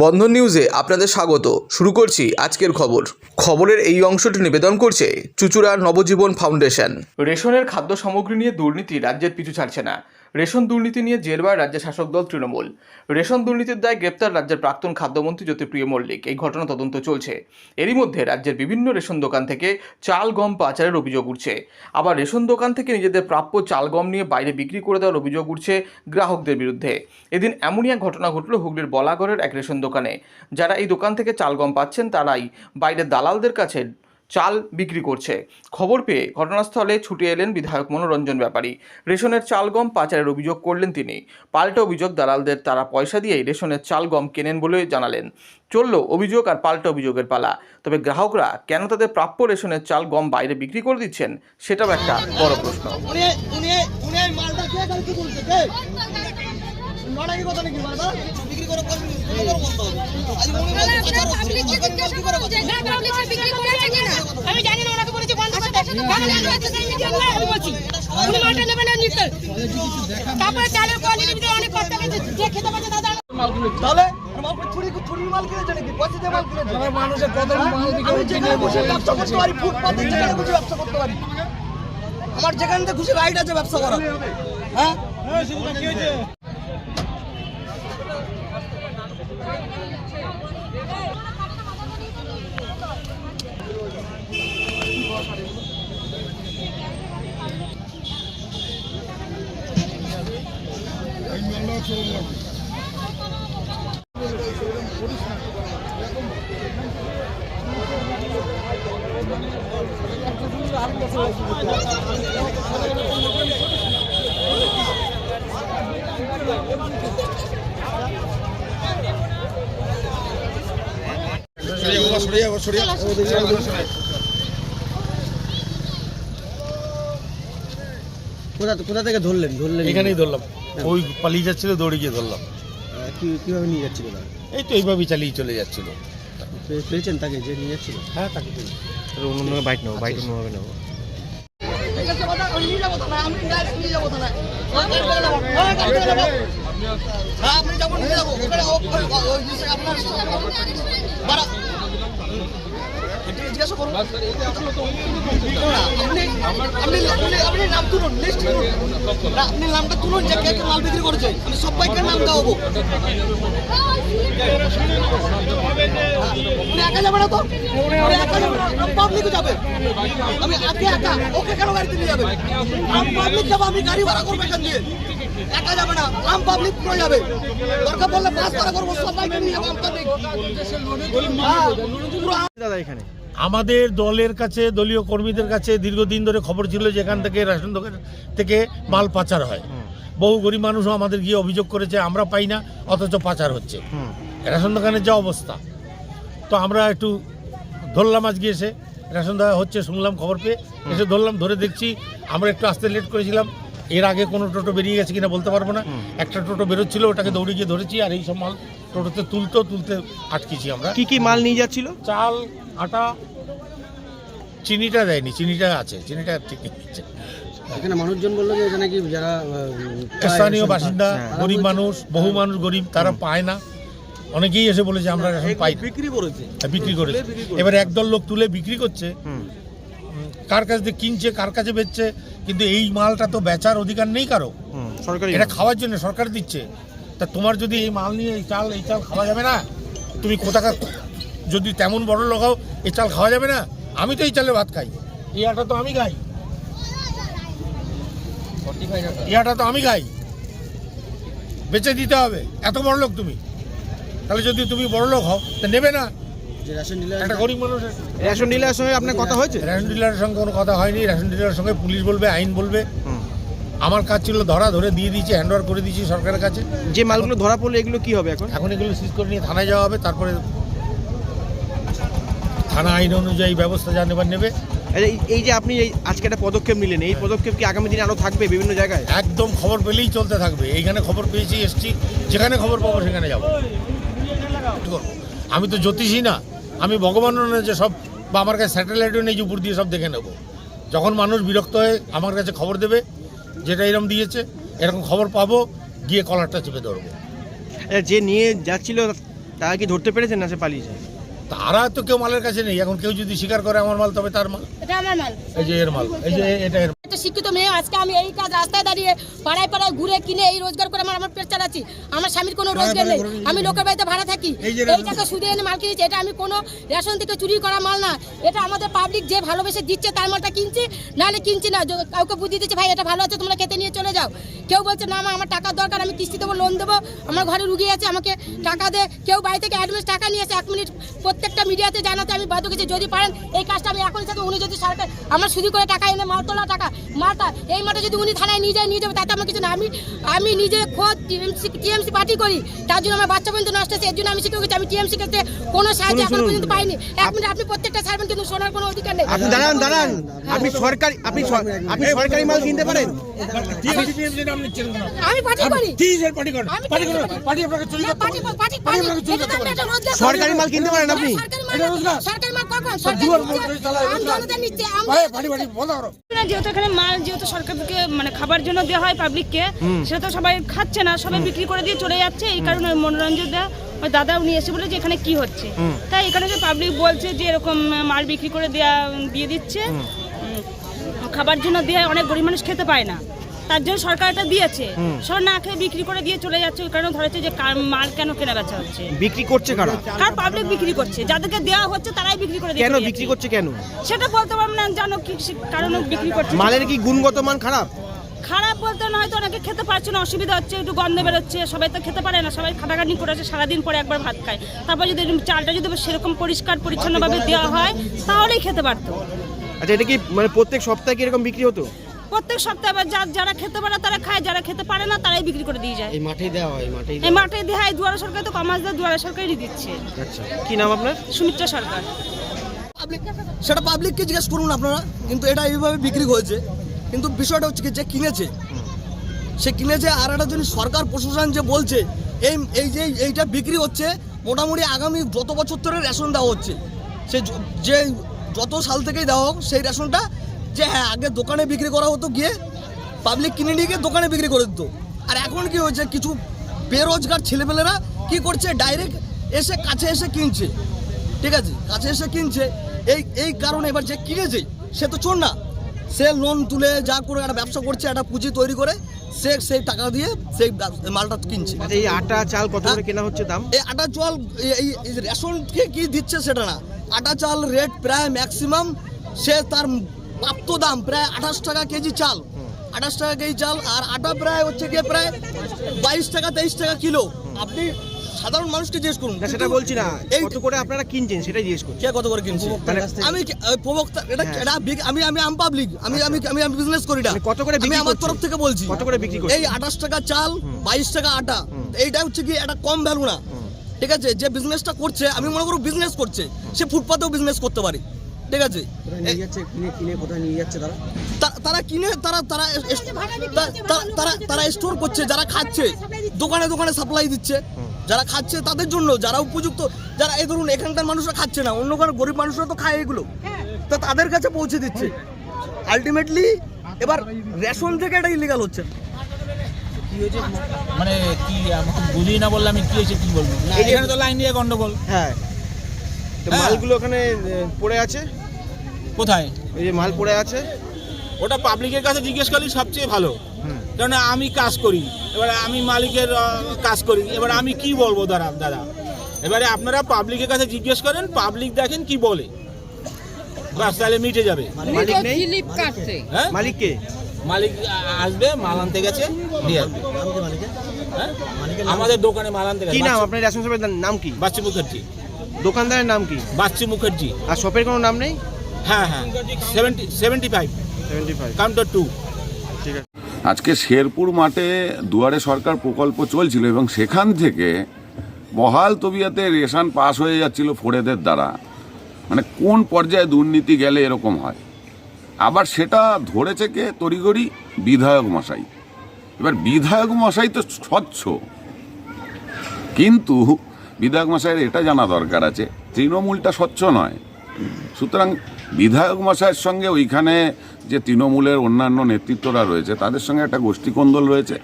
বন্ধন নিউজে আপনাদের স্বাগত। শুরু করছি আজকের খবর। খবরের এই অংশটি নিবেদন করছে চুচুড়ার নবজীবন ফাউন্ডেশন। রেশনের খাদ্য সামগ্রী নিয়ে দুর্নীতি রাজ্যের পিছু ছাড়ছে না। রেশন দুর্নীতি নিয়ে জেরবার রাজ্যের শাসক দল তৃণমূল। রেশন দুর্নীতির দায় গ্রেপ্তার রাজ্যের প্রাক্তন খাদ্যমন্ত্রী জ্যোতিপ্রিয় মল্লিক। এই ঘটনা তদন্ত চলছে। এরই মধ্যে রাজ্যের বিভিন্ন রেশন দোকান থেকে চাল গম পাচারের অভিযোগ উঠছে। আবার রেশন দোকান থেকে নিজেদের প্রাপ্য চাল গম নিয়ে বাইরে বিক্রি করে দেওয়ার অভিযোগ উঠছে গ্রাহকদের বিরুদ্ধে। এদিন এমনই এক ঘটনা ঘটল হুগলির বলাগড়ের এক রেশন দোকানে। যারা এই দোকান থেকে চাল গম পাচ্ছেন তারাই। বাইরের দালালদের কাছে চাল বিক্রি করছে। খবর পেয়ে ঘটনাস্থলে ছুটে এলেন বিধায়ক মনোরঞ্জন ব্যাপারী। রেশনের চাল গম পাচারের অভিযোগ করলেন তিনি। পাল্টা অভিযোগ, দালালদের তারা পয়সা দিয়েই রেশনের চাল গম কেনেন বলে জানালেন। চলল অভিযোগ আর পাল্টা অভিযোগের পালা। তবে গ্রাহকরা, কেন তাদের প্রাপ্য রেশনের চাল গম বাইরে বিক্রি করে দিচ্ছেন, সেটাও একটা বড় প্রশ্ন। করে করে আমি জানি না ওনাকে বলেছি বন্ধ তারপরে চালের কোয়ালিটি অনেক কষ্ট যে খেতে দাদা তাহলে আমার আমি যেখানে আমার থেকে খুশি রাইট আছে ব্যবসা করার। হ্যাঁ? কোথা কোথা থেকে ধরলেন ধরলেন এখানেই ধরলাম ওই পালিয়ে যাচ্ছিল দৌড়ে গিয়ে ধরলাম কি- কীভাবে নিয়ে যাচ্ছিল? এই তো এইভাবেই চালিয়ে চলে যাচ্ছিল পেয়েছেন তাকে যে নিয়ে যাচ্ছিল হ্যাঁ তাকে অন্য বাইক নেব বাইক অন্যভাবে নেব আপনি যাব নিয়ে আপনার আপনি আপনি- নামটা তুলুন যে কে মাল বিক্রি করেছে। আমি সবাইকে নাম দেওয়াবো উনি একা যাবে না তো? উনি একা যাবে না। পাবলিকও যাবে। আমি একা ওকে কেন গাড়িতে নিয়ে যাবে? আম পাবলিক যাব আমি গাড়ি ভাড়া করব এখান দিয়ে। একা যাবে না। আম পাবলিক পুরো যাবে। দরকার পড়লে বাস ভাড়া করব সবাইকে নিয়ে যাব আম পাবলিক দাদা এখানে। আমাদের দলের কাছে দলীয় কর্মীদের কাছে দীর্ঘদিন ধরে খবর ছিল যে এখান থেকে রেশন দোকান থেকে মাল পাচার হয়। বহু গরিব মানুষও আমাদের গিয়ে অভিযোগ করেছে আমরা পাই না অথচ পাচার হচ্ছে। রেশন দোকানের যা অবস্থা। তো আমরা একটু ধরলাম আজকে এসে। রেশন দেওয়া হচ্ছে শুনলাম খবর পেয়ে। এসে ধরলাম ধরে দেখছি আমরা একটু আসতে লেট করেছিলাম। এর আগে কোনো টোটো বেরিয়ে গেছে কিনা বলতে পারব না। একটা টোটো বেরোচ্ছিল ওটাকে দৌড়ে গিয়ে ধরেছি আর এই সব মাল টোটোতে তুলতো তুলতে আটকেছি আমরা। কি কি মাল নিয়ে যাচ্ছিল? চাল আটা চিনিটা দেয়নি চিনিটা আছে চিনিটা ঠিক দিচ্ছে এখানে মানুষজন বলল যে এখানে কি যারা স্থানীয় বাসিন্দা হ্যাঁ। গরিব মানুষ বহু মানুষ গরিব তারা পায় না। অনেকেই এসে বলেছে আমরা এখন পাই বিক্রি করেছে। বিক্রি করে এবার একদল লোক তুলে বিক্রি করছে। কার কাছ থেকে কিনছে কার কাছে বেচছে কিন্তু এই মালটা তো বেচার অধিকার নেই কারও। সরকারি এটা খাওয়ার জন্য সরকার দিচ্ছে। তা তোমার যদি এই মাল নিয়ে এই চাল এই চাল খাওয়া যাবে না তুমি কোথাকার যদি তেমন বড় লোক হও এই চাল খাওয়া যাবে না? আমি তো এই চালে ভাত খাই। এই আটা তো আমি খাই। এই আটা তো আমি খাই। বেচে দিতে হবে। এত বড় লোক তুমি। তাহলে যদি তুমি বড় লোক হও তা নেবে না। রেশন ডিলার একটা গরিব মানুষের রেশন ডিলারের সঙ্গে আপনার কথা হয়েছে? রেশন ডিলারের সঙ্গে কোনো কথা হয়নি। রেশন ডিলারের সঙ্গে পুলিশ বলবে আইন বলবে। আমার কাজ ছিল ধরা ধরে দিয়ে দিয়েছি হ্যান্ড করে দিয়েছি সরকারের কাছে। যে মালগুলো ধরা পড়ল এগুলো কি হবে এখন? এখন এগুলো সিজ করে নিয়ে থানায় যাওয়া হবে তারপরে থানা আইন অনুযায়ী ব্যবস্থা যা নেবার নেবে। আচ্ছা, এই- যে আপনি এই আজকে একটা পদক্ষেপ নিলেন এই পদক্ষেপ কি আগামী দিনে আরও থাকবে বিভিন্ন জায়গায়? একদম খবর পেলেই চলতে থাকবে। এইখানে খবর পেয়েছি এসছি যেখানে খবর পাবো সেখানে যাব? আমি তো জ্যোতিষী না আমি ভগবানও না যে সব বা আমার কাছে স্যাটেলাইটও নেই যে উপর দিয়ে সব দেখে নেব। যখন মানুষ বিরক্ত হয়ে আমার কাছে খবর দেবে যেটা এরকম দিয়েছে এরকম খবর পাবো গিয়ে কলারটা চেপে ধরবো। আচ্ছা, যে নিয়ে যাচ্ছিল তারা কি ধরতে পেরেছে না সে পালিয়েছে? তারা তো কেউ মালের কাছে নেই। এখন কেউ যদি স্বীকার করে আমার মাল তবে তার মাল। এটা আমার মাল। এই যে এর মাল। এই যে এটা এর একটা শিক্ষিত মেয়ে আজকে আমি এই কাজ রাস্তায় দাঁড়িয়ে পাড়ায় পাড়ায় ঘুরে কিনে এই রোজগার করে আমার আমার পেট চালাচ্ছি। আমার স্বামীর কোনো রোজগার নেই। আমি লোকের বাড়িতে ভাড়া থাকি। এই যে টাকা সুদে এনে মাল কিনেছি। এটা আমি কোনো রেশন থেকে চুরি করা মাল না। এটা আমাদের পাবলিক যে ভালোবেসে দিচ্ছে তার মালটা কিনছি। নাহলে কিনছি না। কাউকে বুঝিয়ে দিচ্ছে ভাই এটা ভালো আছে তোমরা খেতে নিয়ে চলে যাও। কেউ বলছে না আমার টাকার দরকার আমি কিস্তি দেবো লোন দেবো। আমার ঘরে রুগী আছে আমাকে টাকা দে। কেউ বাড়ি থেকে অ্যাডভান্স টাকা নিয়ে এক মিনিট প্রত্যেকটা মিডিয়াতে জানাতে আমি বাধ্য করছি যদি পারেন এই কাজটা আমি এখনই থেকে উনি যদি সরকার আমার শুধু করে টাকা এনে মাল তোলা টাকা মালটা এই মাঠে যদি উনি থানায় নিয়ে যায় নিয়ে যাবে তাতে আমার কিছু না। আমি আমি নিজে খোঁজ টিএমসি টিএমসি পার্টি করি। তার জন্য আমার বাচ্চা পর্যন্ত নষ্ট হচ্ছে এর জন্য আমি শিখে গেছি আমি টিএমসি করতে কোনো সাহায্য এখন পর্যন্ত পাইনি। এক মিনিট আপনি প্রত্যেকটা ছাড়বেন কিন্তু শোনার কোনো অধিকার নেই। আপনি দাঁড়ান দাঁড়ান। আপনি সরকারি আপনি আপনি সরকারি মাল কিনতে পারেন? আমি পার্টি করি। পার্টি করেন। পার্টি করেন পার্টি পার্টি আপনাকে চুরি করতে পার্টি পার্টি পার্টি পার্টি আপনাকে চুরি এটা তো করতে আমি পারে। একটা রোজগার সরকারি মাল কিনতে পারেন আপনি? মাল এটা রোজগার। সরকারি কখন? সরকারি পার্টি পার্টি বন্ধ করো যেহেতু এখানে মাল যেহেতু সরকার থেকে মানে খাবার জন্য দেওয়া হয় পাবলিককে সেটা তো সবাই খাচ্ছে না সবাই বিক্রি করে দিয়ে চলে যাচ্ছে। এই কারণে মনোরঞ্জন দা ওই দাদা উনি এসে বলে যে এখানে কি হচ্ছে। তাই এখানে যে পাবলিক বলছে যে এরকম মাল বিক্রি করে দেয়া দিয়ে দিচ্ছে খাবার জন্য দেওয়া অনেক গরিব মানুষ খেতে পায় না। তার জন্য সরকার এটা দিয়েছে সব না খেয়ে বিক্রি করে দিয়ে চলে যাচ্ছে ওই কারণে ধরেছে যে মাল কেন কেনা বেচা হচ্ছে। বিক্রি করছে কারা? কার পাবলিক বিক্রি করছে। যাদেরকে দেওয়া হচ্ছে তারাই বিক্রি করে দিয়ে কেন বিক্রি করছে কেন? সেটা বলতে পারব না জানো কি কারণে বিক্রি করছে। মালের কি গুণগত মান খারাপ? খারাপ বলতে না হয়তো অনেকে খেতে পারছে না অসুবিধা হচ্ছে একটু গন্ধ বেরোচ্ছে সবাই তো খেতে পারে না সবাই খাটাখাটনি করেছে সারাদিন পরে একবার ভাত খায়। তারপর যদি চালটা যদি সেরকম পরিষ্কার পরিচ্ছন্নভাবে দেওয়া হয় তাহলেই খেতে পারতো। আচ্ছা এটা কি মানে প্রত্যেক সপ্তাহে কি এরকম বিক্রি হতো? প্রত্যেক সপ্তাহে আবার যা- যারা খেতে পারে তারা খায় যারা খেতে পারে না তারাই বিক্রি করে দিয়ে যায়। এই মাঠেই দেওয়া হয় মাঠেই এই মাঠে দেওয়া হয় দুয়ারা সরকার তো কমাস দেয় দুয়ারা সরকারই দিচ্ছে। আচ্ছা কি নাম আপনার? সুমিত্রা সরকার। পাবলিক সেটা পাবলিককে জিজ্ঞেস করুন আপনারা কিন্তু এটা এইভাবে বিক্রি হয়েছে। কিন্তু বিষয়টা হচ্ছে কি যে কিনেছে সে কিনেছে আর একটা যদি সরকার প্রশাসন যে বলছে এই এই যে এইটা বিক্রি হচ্ছে মোটামুটি আগামী যত বছর ধরে রেশন দেওয়া হচ্ছে সে য- যে যত সাল থেকেই দেওয়া হোক, সেই রেশনটা যে হ্যাঁ আগে দোকানে বিক্রি করা হতো, গিয়ে পাবলিক কিনে নিয়ে গিয়ে দোকানে বিক্রি করে দিত। আর এখন কি হয়েছে, কিছু বেরোজগার ছেলেপেলেরা কি করছে ডাইরেক্ট এসে কাছে এসে কিনছে। ঠিক আছে? কাছে এসে কিনছে। এই এই কারণে এবার যে কিনেছে, সে তো চোর না। সে লোন তুলে যা করে একটা ব্যবসা করছে, একটা পুঁজি তৈরি করে সে সেই টাকা দিয়ে সেই মালটা কিনছে। আচ্ছা এই আটা চাল কত করে কেনা হচ্ছে দাম? এই আটা চাল এই- এই রেশনকে কি দিচ্ছে সেটা না। আটা চাল রেট প্রায় ম্যাক্সিমাম সে তার প্রাপ্ত দাম প্রায় আঠাশ টাকা কেজি চাল। আঠাশ টাকা কেজি চাল আর আটা প্রায় হচ্ছে গিয়ে প্রায় বাইশ টাকা তেইশ টাকা কিলো। আপনি সাধারণ মানুষকে জিজ্ঞেস করুন। সেটা বলছি না। এই কত করে আপনারা কিনছেন সেটাই জিজ্ঞেস করছি। কে কত করে কিনছে? আমি প্রবক্তা এটা হ্যাঁ। এটা আমি আমি আম পাবলিক আমি আমি আমি আমি বিজনেস করি না। মানে কত করে আমি আমার তরফ থেকে বলছি। কত করে বিক্রি করছে? এই আঠাশ টাকা চাল বাইশ টাকা আটা। এইটা হচ্ছে কি একটা কম ভ্যালু না। ঠিক আছে? যে বিজনেসটা করছে আমি মনে করব বিজনেস করছে সে ফুটপাতেও বিজনেস করতে পারে। ঠিক আছে? নিয়ে যাচ্ছে কিনে কিনে কোথায় নিয়ে যাচ্ছে তারা? তারা কিনে তারা তারা তারা তারা স্টোর করছে যারা খাচ্ছে দোকানে দোকানে সাপ্লাই দিচ্ছে। যারা খাচ্ছে তাদের জন্য যারা উপযুক্ত যারা এই ধরুন এখানকার মানুষরা খাচ্ছে না অন্য কোনো গরিব মানুষরা তো খায় এগুলো। তো তাদের কাছে পৌঁছে দিচ্ছে। আলটিমেটলি এবার রেশন থেকে এটা ইলিগাল হচ্ছে। মানে কি আমাকে বুঝিয়ে না বললে আমি কি হয়েছে কি বলব? এখানে তো লাইন দিয়ে গন্ডগোল। হ্যাঁ। তো হ্যাঁ। মালগুলো ওখানে পড়ে আছে? কোথায়? এই যে মাল পড়ে আছে। ওটা পাবলিকের কাছে জিজ্ঞেস করলে সবচেয়ে ভালো। কারণ আমি কাজ করি এবারে আমি মালিকের কাজ করি এবার আমি কি বলব দাদা দাদা? এবারে আপনারা পাবলিকের কাছে জিজ্ঞেস করেন পাবলিক দেখেন কি বলে। বাস তাহলে মিটে যাবে। মালিক নেই? হ্যাঁ? মালিক কে মালিক আসবে মাল আনতে গেছে দিয়ে আসবে। হ্যাঁ? আমাদের দোকানে মাল আনতে কি নাম? আপনার রেশন শপের নাম কি? বাচ্চু মুখার্জি। দোকানদারের নাম কি? বাচ্চু মুখার্জি। আর শপের কোনো নাম নেই? হ্যাঁ হ্যাঁ। Seventy seventy five seventy five counter two ঠিক আছে। আজকে শেরপুর মাঠে দুয়ারে সরকার প্রকল্প চলছিল এবং সেখান থেকে বহাল তবিয়াতে রেশন পাস হয়ে যাচ্ছিল ফোরেদের দ্বারা। মানে কোন পর্যায়ে দুর্নীতি গেলে এরকম হয়? আবার সেটা ধরেছে কে? তড়িগড়ি বিধায়ক মশাই। এবার বিধায়ক মশাই তো স্বচ্ছ। কিন্তু বিধায়ক মশাইয়ের এটা জানা দরকার আছে তৃণমূলটা স্বচ্ছ নয়। সুতরাং বিধায়ক মশাইয়ের সঙ্গে ওইখানে যে তৃণমূলের অন্যান্য নেতৃত্বরা রয়েছে, তাদের সঙ্গে একটা গোষ্ঠী কোন্দল রয়েছে।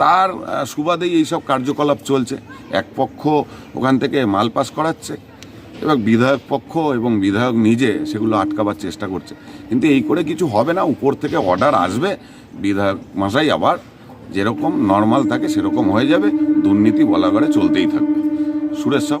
তার সুবাদেই এইসব কার্যকলাপ চলছে। এক পক্ষ ওখান থেকে মাল পাস করাচ্ছে, এবার বিধায়ক পক্ষ এবং বিধায়ক নিজে সেগুলো আটকাবার চেষ্টা করছে। কিন্তু এই করে কিছু হবে না, উপর থেকে অর্ডার আসবে। বিধায়ক মশাই আবার যেরকম নর্মাল থাকে সেরকম হয়ে যাবে, দুর্নীতি বলা করে চলতেই থাকবে। সুরেশ সাহ।